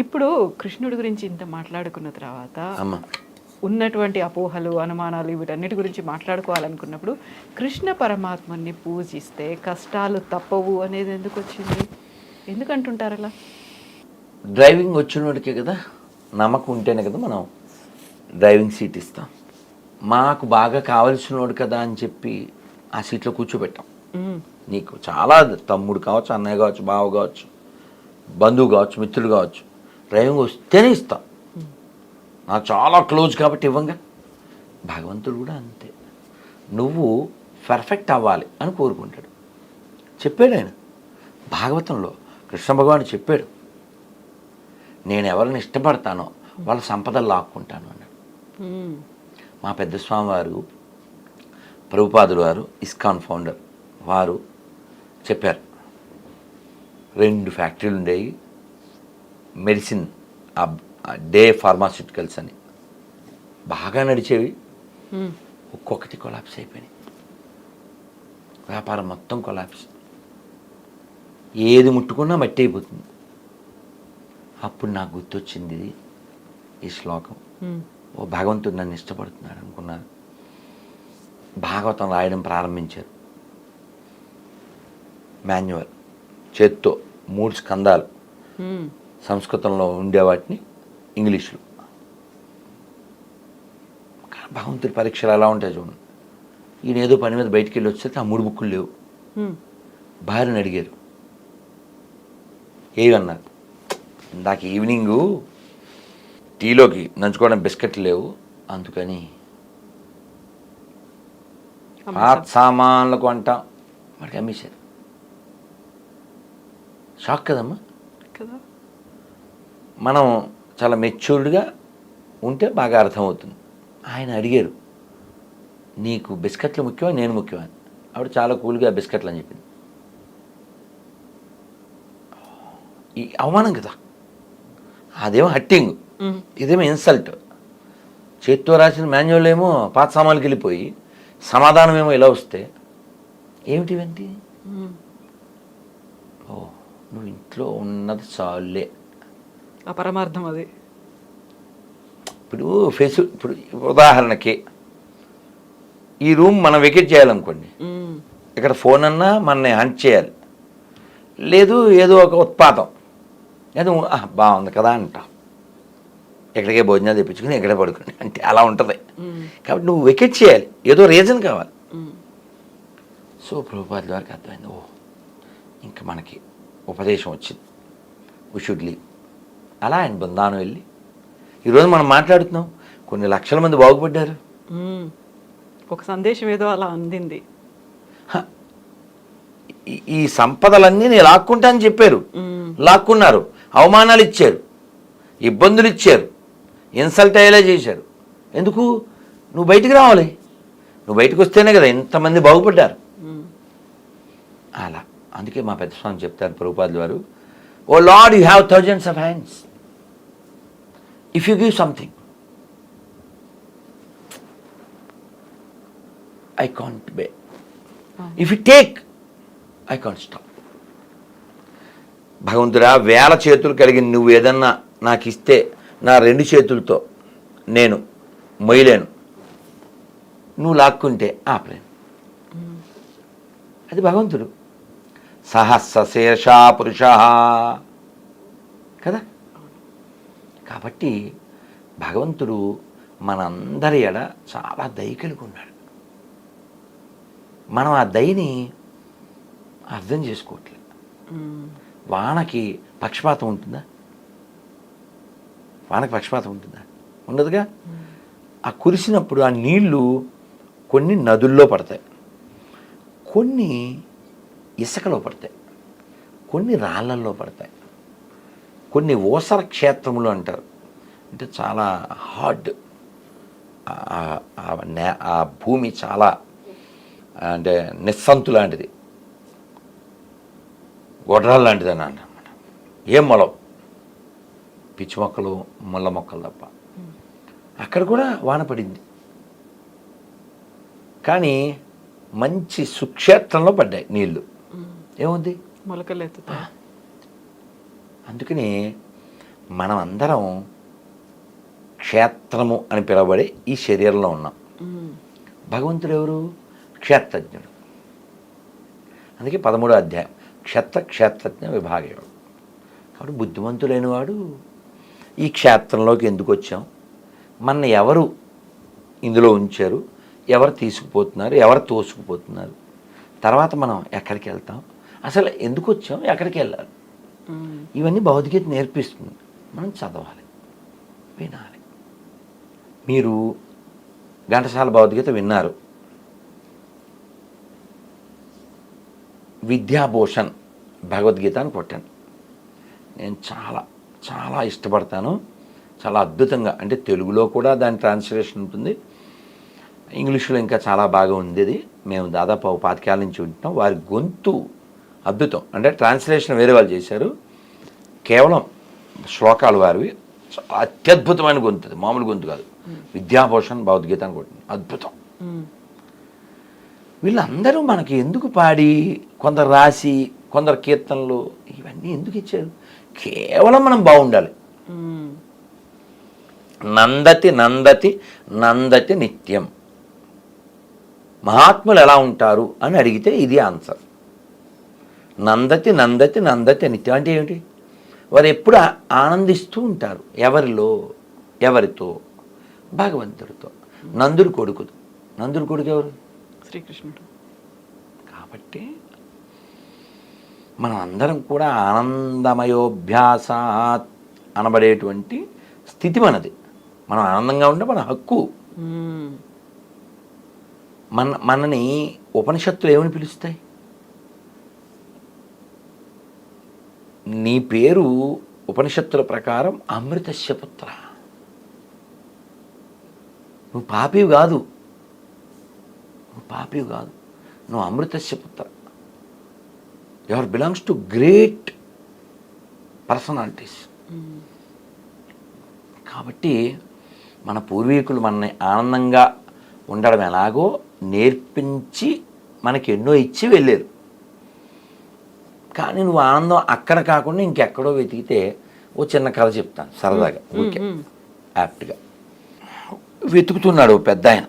ఇప్పుడు కృష్ణుడి గురించి ఇంత మాట్లాడుకున్న తర్వాత ఉన్నటువంటి అపోహలు అనుమానాలు వీటన్నిటి గురించి మాట్లాడుకోవాలనుకున్నప్పుడు కృష్ణ పరమాత్మని పూజిస్తే కష్టాలు తప్పవు అనేది ఎందుకు వచ్చింది? ఎందుకు అంటుంటారు అలా? డ్రైవింగ్ వచ్చినోడికే కదా నమ్మకం ఉంటేనే కదా మనం డ్రైవింగ్ సీట్ ఇస్తాం. మాకు బాగా కావలసినోడు కదా అని చెప్పి ఆ సీట్లో కూర్చోబెట్టాం. నీకు చాలా తమ్ముడు కావచ్చు అన్నయ్య కావచ్చు బావ కావచ్చు బంధువు కావచ్చు మిత్రుడు కావచ్చు. డ్రైవింగ్ వస్తేనే ఇస్తాం. నాకు చాలా క్లోజ్ కాబట్టి ఇవ్వంగా. భగవంతుడు కూడా అంతే. నువ్వు పర్ఫెక్ట్ అవ్వాలి అని కోరుకుంటాడు. చెప్పాడు ఆయన. భాగవతంలో కృష్ణ భగవానుడు చెప్పాడు. నేను ఎవరిని ఇష్టపడతానో వాళ్ళ సంపదలు లాక్కుంటాను అన్నాడు. మా పెద్ద స్వామి వారు ప్రభుపాదులు వారు ఇస్కాన్ ఫౌండర్ వారు చెప్పారు. రెండు ఫ్యాక్టరీలు ఉండేవి. మెడిసిన్ ఆ డే ఫార్మాస్యూటికల్స్ అని. బాగా నడిచేవి. ఒక్కొక్కటి కొలాప్స్ అయిపోయినాయి. వ్యాపారం మొత్తం కొలాప్స్. ఏది ముట్టుకున్నా మట్టి అయిపోతుంది. అప్పుడు నాకు గుర్తొచ్చింది ఈ శ్లోకం. ఓ భగవంతుడు నన్ను ఇష్టపడుతున్నాడు అనుకున్నారు భాగవతం రాయడం ప్రారంభించారు. మాన్యువల్. చేత్తో మూడు స్కందాలు. సంస్కృతంలో ఉండే వాటిని ఇంగ్లీష్లో. భగవంతుడి పరీక్షలు ఎలా ఉంటాయి చూడండి ఈయన ఏదో పని మీద బయటికి వెళ్ళి వచ్చేస్తే ఆ మూడు బుక్కులు లేవు. భార్యని అడిగారు. ఏమన్నారు ఇందాక ఈవినింగు టీలోకి నంచుకోవడం బిస్కెట్లు లేవు. అందుకని పాత సామాన్లు కొంటాం వాడికి అమ్మేశారు. షాక్ కదమ్మా? కదా? మనం చాలా మెచ్యూర్డ్గా ఉంటే బాగా అర్థమవుతుంది. ఆయన అడిగారు నీకు బిస్కెట్లు ముఖ్యమా? నేను ముఖ్యమా. ఆవిడ చాలా కూల్గా బిస్కెట్లు అని చెప్పింది. ఈ అవమానం కదా. అదేమో హట్టింగ్. ఇదేమో ఇన్సల్ట్. చేత్తో రాసిన మాన్యువల్ ఏమో పాత సామాన్లకి వెళ్ళిపోయి సమాధానం ఏమో ఇలా వస్తే ఏమిటి ఇవన్నీ ఉమ్. ఓ నువ్వు ఇంట్లో ఉన్నది చాలే ఆ పరమార్థం అది. ఇప్పుడు ఫెసి ఇప్పుడు ఉదాహరణకి ఈ రూమ్ మనం వెకెట్ చేయాలనుకోండి. ఇక్కడ ఫోన్ అన్నా మనని హంట్ చేయాలి. లేదు ఏదో ఒక ఉత్పాతం. ఏదో "ఆ, బాగుంది కదా అంటాం. ఎక్కడికే భోజనాలు తెప్పించుకుని ఎక్కడే పడుకుని. అంటే అలా ఉంటుంది. కాబట్టి నువ్వు వెకెట్ చేయాలి. ఏదో రీజన్ కావాలి. సో ప్రభుపాది వారికి అర్థమైంది. ఓ ఇంకా మనకి ఉపదేశం వచ్చింది. వి షుడ్ లీవ్ అలా ఆయన బృందానం వెళ్ళి ఈరోజు మనం మాట్లాడుతున్నాం. కొన్ని లక్షల మంది బాగుపడ్డారు. ఒక సందేశం ఏదో అలా అందింది. ఈ- సంపదలన్నీ నేను లాక్కుంటా అని చెప్పారు. లాక్కున్నారు. అవమానాలు ఇచ్చారు. ఇబ్బందులు ఇచ్చారు. ఇన్సల్ట్ అయ్యేలా చేశారు. ఎందుకు? నువ్వు బయటికి రావాలి. నువ్వు బయటకు వస్తేనే కదా ఇంతమంది బాగుపడ్డారు. అలా. అందుకే మా పెద్ద స్వామి చెప్తారు ప్రభుపాదులు వారు O Lord you have thousands of hands. If you give something I can't bear if you take I can't stop భగవంతుడా వేల చేతులు కలిగిన నువ్వు ఏదన్నా నాకు ఇస్తే నా రెండు చేతులతో నేను మొయ్యలేను. నువ్వు లాక్కుంటే ఆపలేను. అది భగవంతుడు. సహస్ర శీర్షా పురుష. కదా? కాబట్టి భగవంతుడు మనందరి ఎడ చాలా దయ కలిగి ఉన్నాడు మనం ఆ దయని అర్థం చేసుకోవట్లేదు. వానకి పక్షపాతం ఉంటుందా? వానకి పక్షపాతం ఉంటుందా? ఉండదుగా? ఆ కురిసినప్పుడు ఆ నీళ్ళు కొన్ని నదుల్లో పడతాయి. కొన్ని ఇసుకలో పడతాయి. కొన్ని రాళ్ళల్లో పడతాయి. కొన్ని ఓసర క్షేత్రములు అంటారు. అంటే చాలా హార్డ్ ఆ- నే- ఆ భూమి చాలా అంటే నిస్సంతు లాంటిది. గొడ్రాలు లాంటిది అని అన్నమాట. ఏం మొలవు పిచ్చి మొక్కలు ముళ్ళ మొక్కలు తప్ప. అక్కడ కూడా వాన పడింది. కానీ మంచి సుక్షేత్రంలో పడ్డాయి నీళ్ళు. ఏముంది? మొలకలు అందుకని మనం అందరం క్షేత్రము అని పిలువబడే ఈ శరీరంలో ఉన్నాం. భగవంతుడు ఎవరు క్షేత్రజ్ఞుడు. అందుకే పదమూడో అధ్యాయం క్షేత్ర క్షేత్రజ్ఞ విభాగం కాబట్టి బుద్ధిమంతుడైన వాడు ఈ క్షేత్రంలోకి ఎందుకు వచ్చాం? మన ఎవరు ఇందులో ఉంచారు? ఎవరు తీసుకుపోతున్నారు? ఎవరు తోసుకుపోతున్నారు? తర్వాత మనం ఎక్కడికి వెళ్తాం? అసలు ఎందుకు వచ్చాం? ఎక్కడికి వెళ్ళాలి? ఇవన్నీ భౌతికత నేర్పిస్తుంది. మనం చదవాలి వినాలి. మీరు ఘంటసాల భౌతికత విన్నారు. విద్యాభూషణ్ భగవద్గీత అని కొట్టాను. నేను చాలా చాలా ఇష్టపడతాను. చాలా అద్భుతంగా అంటే తెలుగులో కూడా దాని ట్రాన్స్లేషన్ ఉంటుంది. ఇంగ్లీష్లో ఇంకా చాలా బాగా ఉంది మేము దాదాపు ఒక పాతికేళ్ళ నుంచి వింటున్నాం. వారి గొంతు అద్భుతం. అంటే ట్రాన్స్లేషన్ వేరే వాళ్ళు చేశారు. కేవలం శ్లోకాలు వారివి. చాలా అత్యద్భుతమైన గొంతు మామూలు గొంతు కాదు. విద్యాభూషణ్ భగవద్గీత అని కొట్టింది. అద్భుతం. వీళ్ళందరూ మనకి ఎందుకు పాడి? కొందరు రాసి కొందరు కీర్తనలు ఇవన్నీ ఎందుకు ఇచ్చారు? కేవలం మనం బాగుండాలి. నందతి నందతి నందతి నిత్యం. మహాత్ములు ఎలా ఉంటారు అని అడిగితే ఇది ఆన్సర్. నందతి నందతి నందతి నిత్యం అంటే ఏమిటి? వారు ఎప్పుడు ఆనందిస్తూ ఉంటారు. ఎవరిలో? ఎవరితో? భగవంతుడితో. నందుడి కొడుకు నందుడి కొడుకు ఎవరు? శ్రీకృష్ణుడు. కాబట్టి మనం అందరం కూడా ఆనందమయోభ్యాసాత్ అనబడేటువంటి స్థితి మనది. మనం ఆనందంగా ఉంటే మన హక్కు. మన మనని ఉపనిషత్తులు ఏమని పిలుస్తాయి? నీ పేరు ఉపనిషత్తుల ప్రకారం అమృతస్య పుత్ర నువ్వు పాపివి కాదు. నువ్వు పాపివి కాదు. నువ్వు అమృతస్య పుత్ర బిలాంగ్స్ టు గ్రేట్ పర్సనాలిటీస్. కాబట్టి మన పూర్వీకులు మనని ఆనందంగా ఉండడం ఎలాగో నేర్పించి మనకి ఎన్నో ఇచ్చి వెళ్ళారు. కానీ నువ్వు ఆనందం అక్కడ కాకుండా ఇంకెక్కడో వెతికితే ఓ చిన్న కథ చెప్తాను సరదాగా. ఓకే. యాప్ట్గా. వెతుకుతున్నాడు పెద్ద ఆయన.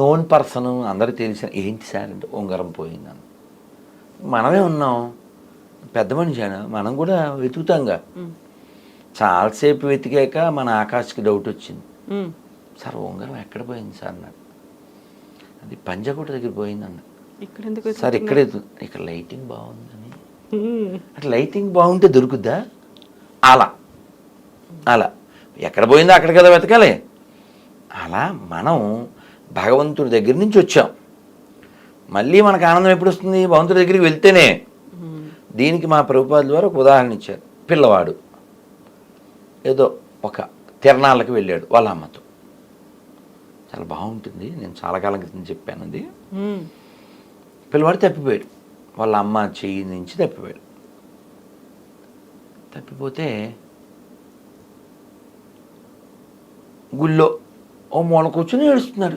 నోన్ పర్సన్ అందరికి తెలిసిన ఏంటి సార్ అంటే ఉంగరం పోయిందని మనమే ఉన్నాం. పెద్ద మనిషి ఆయన. మనం కూడా వెతుకుతాంగా చాలాసేపు వెతికాక మన ఆకాష్కి డౌట్ వచ్చింది. సార్ ఉంగరం ఎక్కడ పోయింది సార్ అన్నాడు అది పంజాగుట్ట దగ్గర పోయింది అన్న. ఇక్కడ సార్? ఇక్కడే ఇక్కడ లైటింగ్ బాగుందని. అట్లా లైటింగ్ బాగుంటే దొరుకుద్దా? అలా. అలా. ఎక్కడ పోయిందో అక్కడ కదా వెతకాలి. అలా మనం భగవంతుడి దగ్గర నుంచి వచ్చాం. మళ్ళీ మనకు ఆనందం ఎప్పుడు వస్తుంది భగవంతుడి దగ్గరికి వెళ్తేనే. దీనికి మా ప్రభుపాద ద్వారా ఒక ఉదాహరణ ఇచ్చారు. పిల్లవాడు. ఏదో ఒక తిరణాలకు వెళ్ళాడు వాళ్ళ అమ్మతో. చాలా బాగుంటుంది. నేను చాలా కాలం క్రితం చెప్పాను అది పిల్లవాడు తప్పిపోయాడు. వాళ్ళ అమ్మ చెయ్యి నుంచి తప్పిపోయాడు. తప్పిపోతే గుళ్ళో ఓ మూల కూర్చొని ఏడుస్తున్నాడు.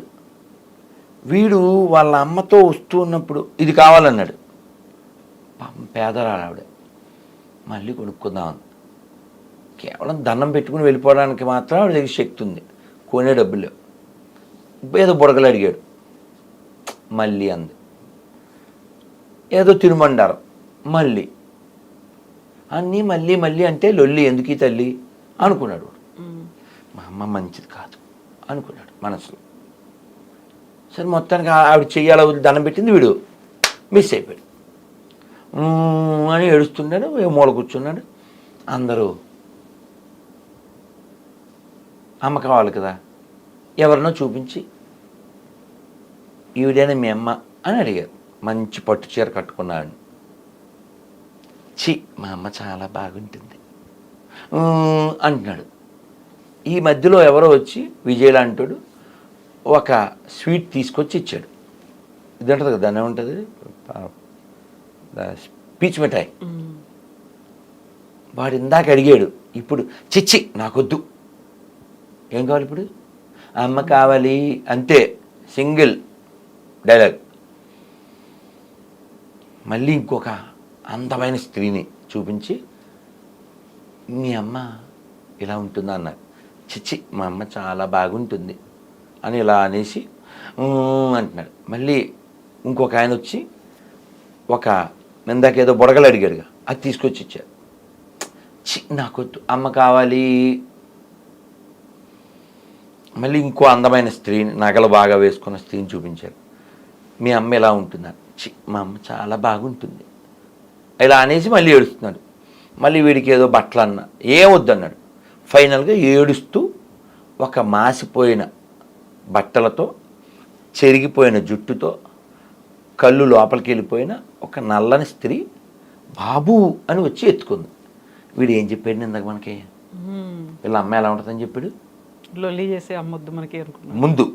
వీడు వాళ్ళ అమ్మతో వస్తూ ఉన్నప్పుడు ఇది కావాలన్నాడు. పాపం పేదరాలు ఆవిడ. మళ్ళీ కొనుక్కుందామని కేవలం దండం పెట్టుకుని వెళ్ళిపోవడానికి మాత్రం ఆవిడ దగ్గర శక్తి ఉంది. కొనే డబ్బులు ఏదో బుడగలు అడిగాడు. మళ్ళీ అంది. ఏదో తిరుమండారు. మళ్ళీ. అన్నీ మళ్ళీ మళ్ళీ అంటే లొల్లి ఎందుకు తల్లి? అనుకున్నాడు మా అమ్మ మంచిది కాదు. అనుకున్నాడు మనసులో. సరే మొత్తానికి ఆవిడ చెయ్యాల దండం పెట్టింది వీడు. మిస్ అయిపోయాడు. అని ఏడుస్తున్నాడు ఏ మూల కూర్చున్నాడు. అందరూ అమ్మ కావాలి కదా ఎవరినో చూపించి ఈవిడైనా మీ అమ్మ అని అడిగారు. మంచి పట్టు చీర కట్టుకున్నాడు. చి మా అమ్మ చాలా బాగుంటుంది. అంటున్నాడు. ఈ మధ్యలో ఎవరో వచ్చి విజయ్ లాంటాడు ఒక స్వీట్ తీసుకొచ్చి ఇచ్చాడు. ఇది ఉంటుంది కదా దాన్ని ఏముంటుంది? పీచ్ మిఠాయి. వాడు ఇందాక అడిగాడు ఇప్పుడు చిచ్చి నాకొద్దు. ఏం కావాలి ఇప్పుడు? అమ్మ కావాలి అంతే సింగిల్ డైలాగ్. మళ్ళీ ఇంకొక అందమైన స్త్రీని చూపించి మీ అమ్మ ఇలా ఉంటుందా? అన్నారు చిచ్చి మా అమ్మ చాలా బాగుంటుంది. అని ఇలా అనేసి అంటున్నాడు. మళ్ళీ ఇంకొక ఆయన వచ్చి ఒక ఇందాక ఏదో బుడగలు అడిగాడుగా. అది తీసుకొచ్చి ఇచ్చారు. చి నాకొద్దు. అమ్మ కావాలి. మళ్ళీ ఇంకో అందమైన స్త్రీని నగలు బాగా వేసుకున్న స్త్రీని చూపించారు. మీ అమ్మ ఎలా ఉంటుందని చి మా అమ్మ చాలా బాగుంటుంది. ఇలా అనేసి మళ్ళీ ఏడుస్తున్నాడు. మళ్ళీ వీడికి ఏదో బట్టలు అన్న ఏం వద్దన్నాడు ఫైనల్గా ఏడుస్తూ ఒక మాసిపోయిన బట్టలతో చెరిగిపోయిన జుట్టుతో కళ్ళు లోపలికి వెళ్ళిపోయిన ఒక నల్లని స్త్రీ బాబు అని వచ్చి ఎత్తుకుంది. వీడు ఏం చెప్పాడు ఇందాక మనకి. వీళ్ళ అమ్మ ఎలా ఉంటుందని చెప్పాడు? లొల్లి చేసి అమ్మొద్దు మనకి ముందు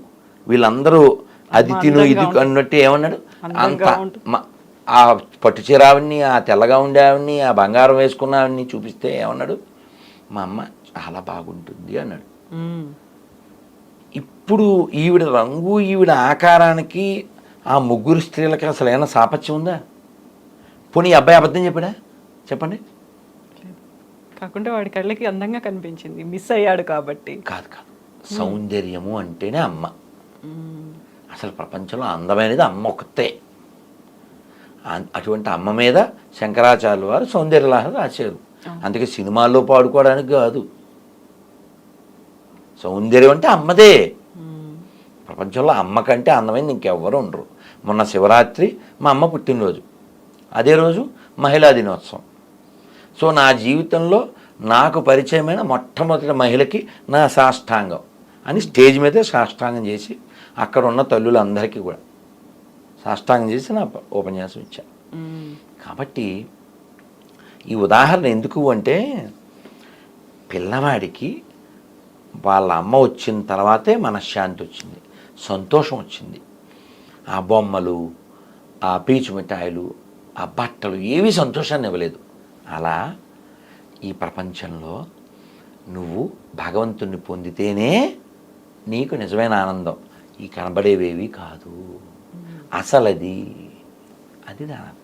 వీళ్ళందరూ అది తిను ఇది అన్నట్టు ఏమన్నాడు? అంత ఆ పట్టు చీర ఆవిడ్ని ఆ తెల్లగా ఉండే ఆవిడ్ని ఆ బంగారం వేసుకున్న ఆవిడ్ని చూపిస్తే ఏమన్నాడు? మా అమ్మ చాలా బాగుంటుంది అన్నాడు. ఇప్పుడు ఈవిడ రంగు ఈవిడ ఆకారానికి ఆ ముగ్గురు స్త్రీలకి అసలు ఏమైనా సాపత్యం ఉందా? పోనీ అబ్బాయి అబద్ధం చెప్పాడా? చెప్పండి. కాకుంటే వాడి కళ్ళకి అందంగా కనిపించింది. మిస్ అయ్యాడు కాబట్టి. కాదు కాదు. సౌందర్యము అంటేనే అమ్మ. మ్మ్. అసలు ప్రపంచంలో అందమైనది అమ్మ ఒక్కతే. అటువంటి అమ్మ మీద శంకరాచార్యుల వారు సౌందర్యలహరి రాశారు. అందుకే సినిమాల్లో పాడుకోవడానికి కాదు. సౌందర్యం అంటే అమ్మదే. మ్మ్. ప్రపంచంలో అమ్మ కంటే అందమైంది ఇంకెవ్వరు ఉండరు. మొన్న శివరాత్రి మా అమ్మ పుట్టినరోజు. అదే రోజు మహిళా దినోత్సవం. సో నా జీవితంలో నాకు పరిచయమైన మొట్టమొదటి మహిళకి నా సాష్టాంగం అని స్టేజ్ మీదే సాష్టాంగం చేసి అక్కడ ఉన్న తల్లులందరికీ కూడా. సాష్టాంగం చేసి నా ఉపన్యాసం ఇచ్చా. కాబట్టి ఈ ఉదాహరణ ఎందుకు అంటే పిల్లవాడికి వాళ్ళ అమ్మ వచ్చిన తర్వాతే మనశ్శాంతి వచ్చింది సంతోషం వచ్చింది. ఆ బొమ్మలు ఆ పీచు మిఠాయిలు ఆ బట్టలు ఏవి సంతోషాన్ని ఇవ్వలేదు. అలా ఈ ప్రపంచంలో నువ్వు భగవంతుణ్ణి పొందితేనే నీకు నిజమైన ఆనందం. ఈ కనబడేవేవి కాదు. అసలది అది దాని